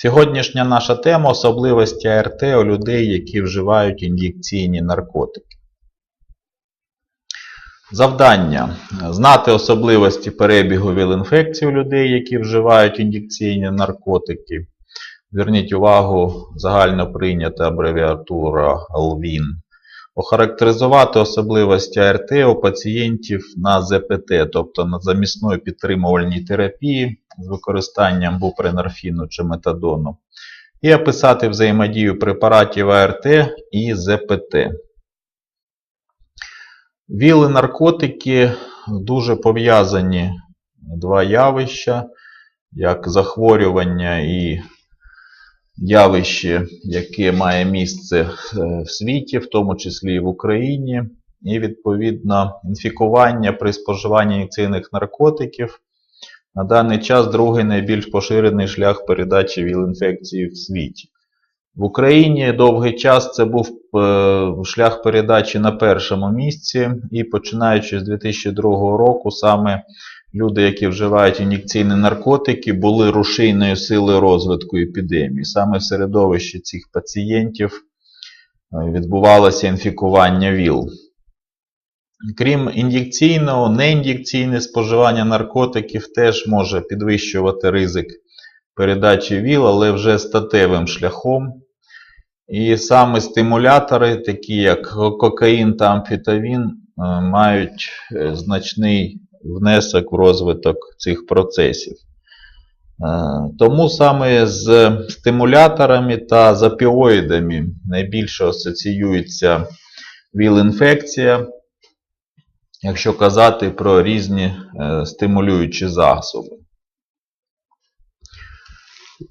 Сьогоднішня наша тема особливості АРТ у людей, які вживають ін'єкційні наркотики. Завдання знати особливості перебігу ВІЛ-інфекцій у людей, які вживають ін'єкційні наркотики. Зверніть увагу, загально прийнята абревіатура АЛВІН. Охарактеризувати особливості АРТ у пацієнтів на ЗПТ, тобто на замісної підтримувальній терапії з використанням бупренорфіну чи метадону. І описати взаємодію препаратів АРТ і ЗПТ. ВІЛ і наркотики дуже пов'язані два явища, як захворювання і явище, яке має місце е, в світі, в тому числі і в Україні, і відповідно інфікування при споживанні ін'єкційних наркотиків. На даний час другий найбільш поширений шлях передачі ВІЛ-інфекції в світі. В Україні довгий час це був е, шлях передачі на першому місці, і починаючи з 2002 року, саме люди, які вживають ін'єкційні наркотики, були рушійною силою розвитку епідемії. Саме в середовищі цих пацієнтів е, відбувалося інфікування ВІЛ. Крім ін'єкційного, неін'єкційне споживання наркотиків теж може підвищувати ризик передачі ВІЛ, але вже статевим шляхом. І саме стимулятори, такі як кокаїн та амфетамін, е, мають е, значний внесок в розвиток цих процесів. Е, Тому саме з стимуляторами та з опіоїдами найбільше асоціюється ВІЛ-інфекція, якщо казати про різні е, стимулюючі засоби.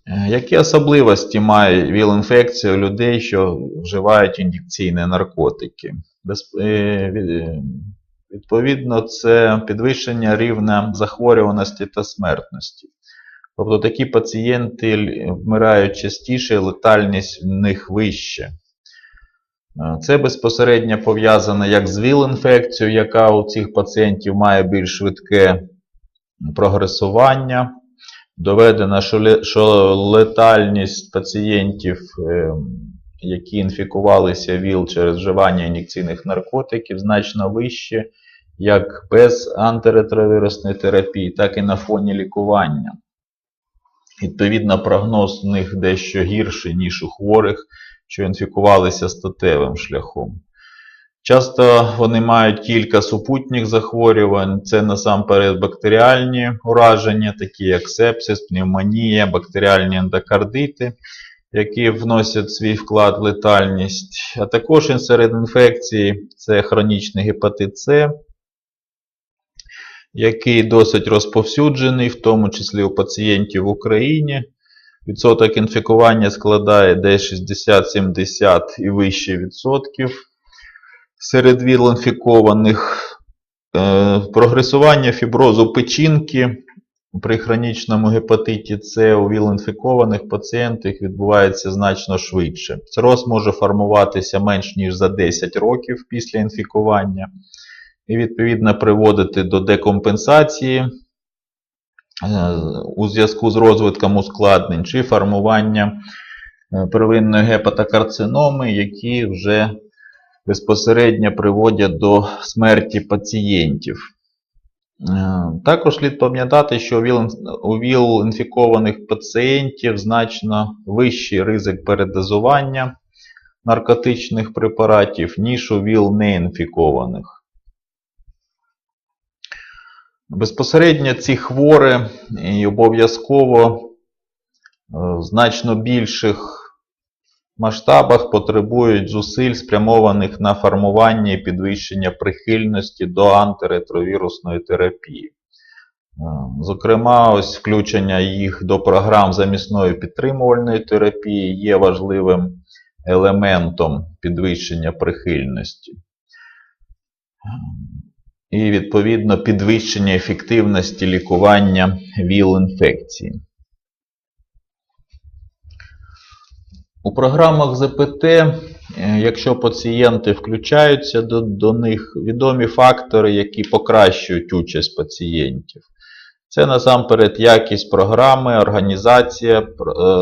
Е, Які особливості має ВІЛ-інфекція у людей, що вживають ін'єкційні наркотики? Відповідно, це підвищення рівня захворюваності та смертності. Тобто такі пацієнти вмирають частіше, летальність в них вище. Е, Це безпосередньо пов'язано як з ВІЛ-інфекцією, яка у цих пацієнтів має більш швидке прогресування. Доведено, що летальність пацієнтів, е, які інфікувалися ВІЛ через вживання ін'єкційних наркотиків, значно вище, як без антиретровірусної терапії, так і на фоні лікування. Відповідно, прогноз у них дещо гірший, ніж у хворих, що інфікувалися статевим шляхом. Часто вони мають кілька супутніх захворювань. Це насамперед бактеріальні ураження, такі як сепсис, пневмонія, бактеріальні ендокардити, які вносять свій вклад в летальність. А також серед інфекцій це хронічний гепатит С, який досить розповсюджений, в тому числі у пацієнтів в Україні. Відсоток інфікування складає десь 60-70 і вище відсотків серед ВІЛ-інфікованих. Е, Прогресування фіброзу печінки при хронічному гепатиті С у ВІЛ-інфікованих пацієнтах відбувається значно швидше. Цироз може формуватися менш ніж за 10 років після інфікування і відповідно приводити до декомпенсації е, у зв'язку з розвитком ускладнень чи формування е, первинної гепатокарциноми, які вже безпосередньо приводять до смерті пацієнтів. Е, Також слід пам'ятати, що у ВІЛ- у ВІЛ-інфікованих пацієнтів значно вищий ризик передозування наркотичних препаратів, ніж у ВІЛ-неінфікованих. Безпосередньо ці хворі і обов'язково е, значно більших масштабах потребують зусиль, спрямованих на формування і підвищення прихильності до антиретровірусної терапії. Е, Зокрема, ось включення їх до програм замісної підтримувальної терапії є важливим елементом підвищення прихильності. І, відповідно, підвищення ефективності лікування ВІЛ-інфекції. У програмах ЗПТ, е, якщо пацієнти включаються до, до них, відомі фактори, які покращують участь пацієнтів. Це насамперед якість програми, організація, е,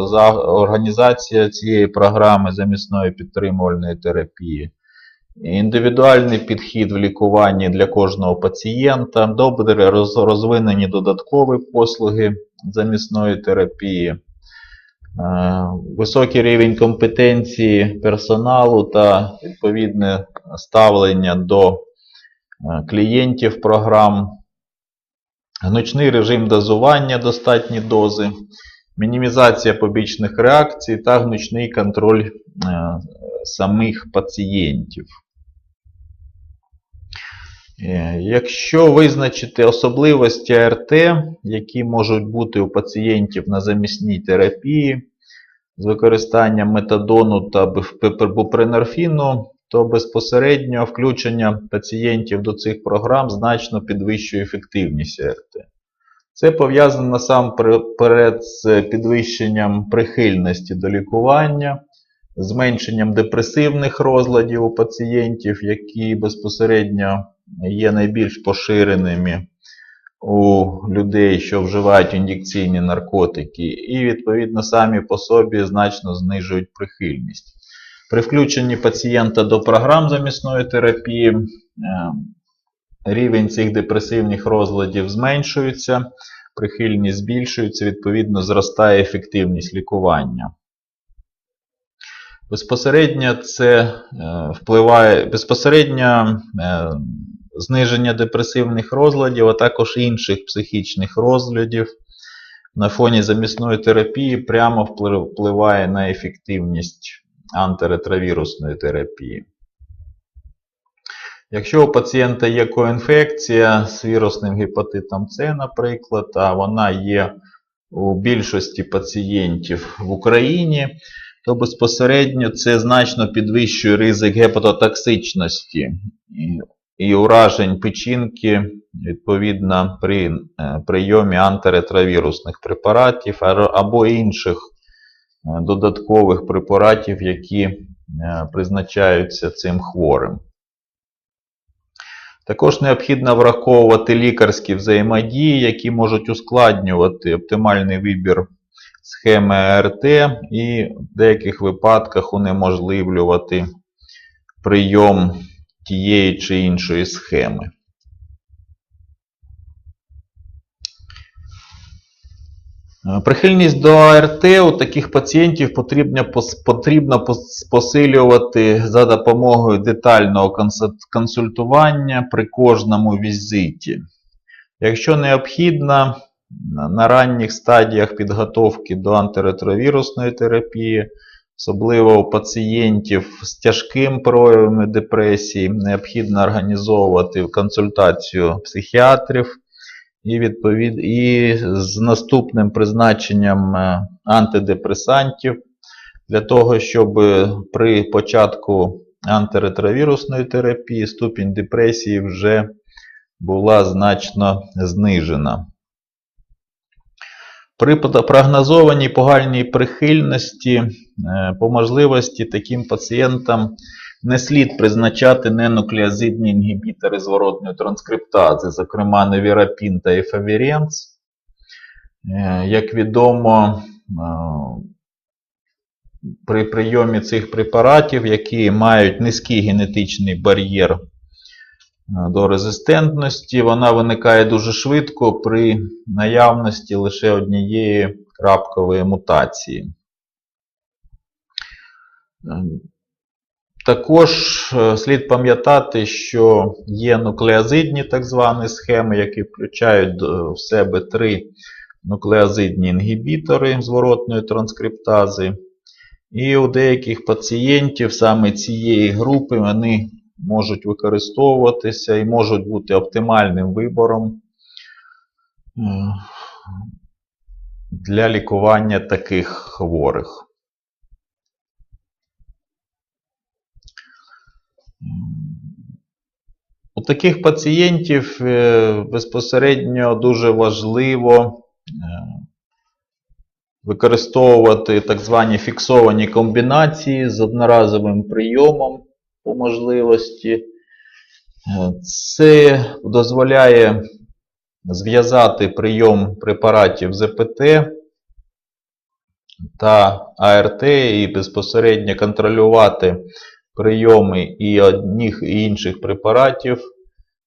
за- організація цієї програми замісної підтримувальної терапії, індивідуальний підхід в лікуванні для кожного пацієнта, добре розвинені додаткові послуги замісної терапії, високий рівень компетенції персоналу та відповідне ставлення до е, клієнтів програм, гнучний режим дозування достатні дози, мінімізація побічних реакцій та гнучний контроль е, самих пацієнтів. Е, Якщо визначити особливості АРТ, які можуть бути у пацієнтів на замісній терапії з використанням метадону та бупренорфіну, то безпосередньо включення пацієнтів до цих програм значно підвищує ефективність АРТ. Це пов'язано насамперед з підвищенням прихильності до лікування, зменшенням депресивних розладів у пацієнтів, які безпосередньо є найбільш поширеними у людей, що вживають ін'єкційні наркотики, і відповідно самі по собі значно знижують прихильність. При включенні пацієнта до програм замісної терапії е, рівень цих депресивних розладів зменшується, прихильність збільшується, відповідно зростає ефективність лікування. Безпосередньо це е, впливає безпосередньо е, зниження депресивних розладів, а також інших психічних розладів на фоні замісної терапії прямо впливає на ефективність антиретровірусної терапії. Якщо у пацієнта є коінфекція з вірусним гепатитом С, наприклад, а вона є у більшості пацієнтів в Україні, то безпосередньо це значно підвищує ризик гепатотоксичності і, уражень печінки, відповідно, при е, прийомі антиретровірусних препаратів або інших е, додаткових препаратів, які е, призначаються цим хворим. Також необхідно враховувати лікарські взаємодії, які можуть ускладнювати оптимальний вибір схеми АРТ і в деяких випадках унеможливлювати прийом тієї чи іншої схеми. Прихильність до АРТ у таких пацієнтів потрібно, потрібно посилювати за допомогою детального консультування при кожному візиті. Якщо необхідно, на- ранніх стадіях підготовки до антиретровірусної терапії, особливо у пацієнтів з тяжким проявами депресії, необхідно організовувати консультацію психіатрів і, відповід... і з наступним призначенням е, антидепресантів для того, щоб при початку антиретровірусної терапії ступінь депресії вже була значно знижена. При прогнозованій погальній прихильності, е, по можливості таким пацієнтам не слід призначати ненуклеозидні інгібітори зворотної транскриптази, зокрема невірапін та ефавіренц. Е, Як відомо, е, при прийомі цих препаратів, які мають низький генетичний бар'єр до резистентності, вона виникає дуже швидко при наявності лише однієї крапкової мутації. Е, Також е, слід пам'ятати, що є нуклеозидні так звані схеми, які включають е, в себе три нуклеозидні інгібітори зворотної транскриптази. І у деяких пацієнтів саме цієї групи вони можуть використовуватися і можуть бути оптимальним вибором для лікування таких хворих. У таких пацієнтів е, безпосередньо дуже важливо е, використовувати так звані фіксовані комбінації з одноразовим прийомом по можливості. Е, Це дозволяє зв'язати прийом препаратів ЗПТ та АРТ і безпосередньо контролювати прийоми і одних і інших препаратів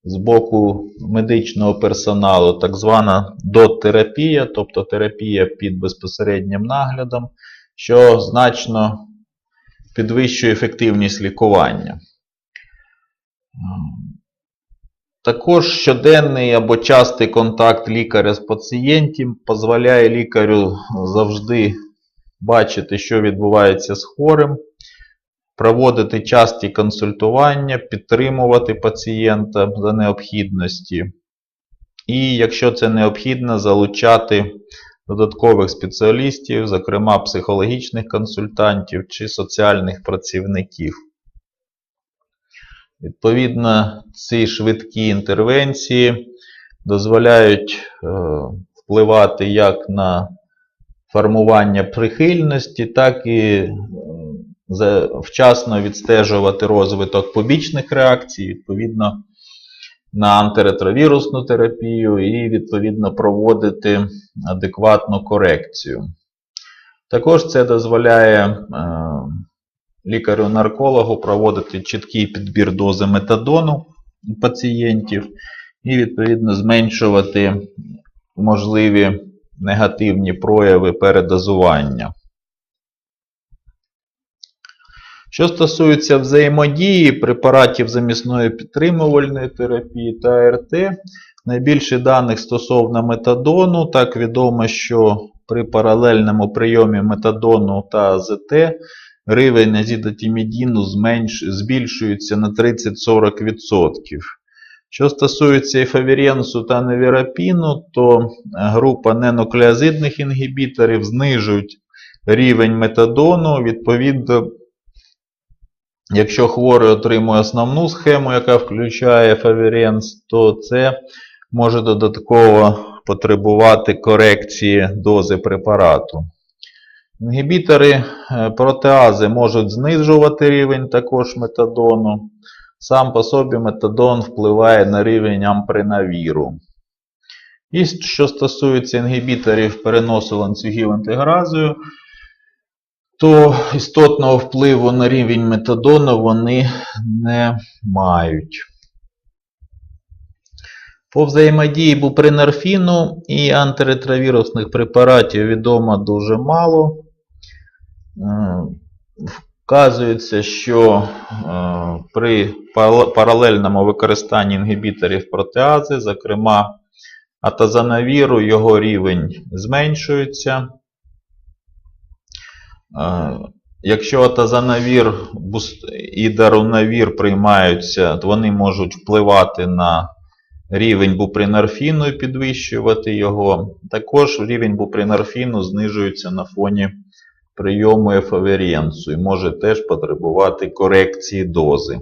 з боку медичного персоналу, так звана дот-терапія, тобто терапія під безпосереднім наглядом, що значно підвищує ефективність лікування. Також щоденний або частий контакт лікаря з пацієнтом дозволяє лікарю завжди бачити, що відбувається з хворим, проводити часті консультування, підтримувати пацієнта за необхідності. І, якщо це необхідно, залучати додаткових спеціалістів, зокрема психологічних консультантів чи соціальних працівників. Відповідно, ці швидкі інтервенції дозволяють е, впливати як на формування прихильності, так і е, вчасно відстежувати розвиток побічних реакцій, відповідно на антиретровірусну терапію і відповідно проводити адекватну корекцію. Також це дозволяє е, лікарю-наркологу проводити чіткий підбір дози метадону у пацієнтів і відповідно зменшувати можливі негативні прояви передозування. Що стосується взаємодії препаратів замісної підтримувальної терапії та АРТ, найбільше даних стосовно метадону, так відомо, що при паралельному прийомі метадону та АЗТ рівень азідотімідіну збільшується на 30-40%. Що стосується ефавіренсу та невірапіну, то група ненуклеозидних інгібіторів знижують рівень метадону. Відповідно, якщо хворий отримує основну схему, яка включає ефавіренс, то це може додатково потребувати корекції дози препарату. Інгібітори е, протеази можуть знижувати рівень також метадону. Сам по собі метадон впливає на рівень ампринавіру. І що стосується інгібіторів переносу ланцюгів інтегразою, то істотного впливу на рівень метадону вони не мають. По взаємодії бупринорфіну і антиретровірусних препаратів відомо дуже мало. Е, Вказується, що е, при паралельному використанні інгібіторів протеази, зокрема атазанавіру, його рівень зменшується. Якщо атазанавір і дарунавір приймаються, то вони можуть впливати на рівень бупринорфіну і підвищувати його. Також рівень бупринорфіну знижується на фоні прийому ефаверіенсу і може теж потребувати корекції дози.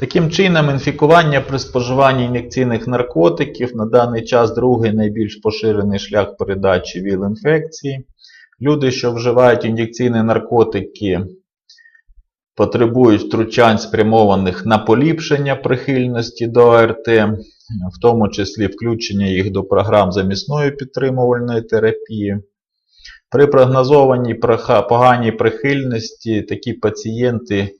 Таким чином, інфікування при споживанні ін'єкційних наркотиків на даний час другий найбільш поширений шлях передачі ВІЛ-інфекції. Люди, що вживають ін'єкційні наркотики, потребують втручань, спрямованих на поліпшення прихильності до АРТ, в тому числі включення їх до програм замісної підтримувальної терапії. При прогнозованій поганій прихильності такі пацієнти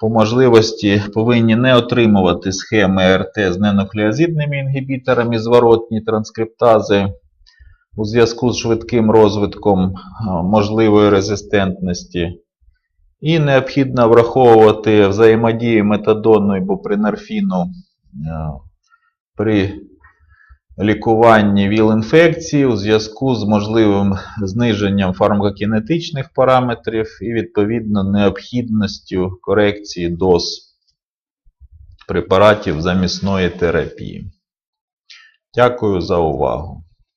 по можливості повинні не отримувати схеми АРТ з ненуклеозидними інгібіторами зворотні транскриптази у зв'язку з швидким розвитком можливої резистентності. І необхідно враховувати взаємодію метадону і бупринорфіну е, при лікуванні ВІЛ-інфекції у зв'язку з можливим зниженням фармакокінетичних параметрів і відповідно необхідністю корекції доз препаратів замісної терапії. Дякую за увагу.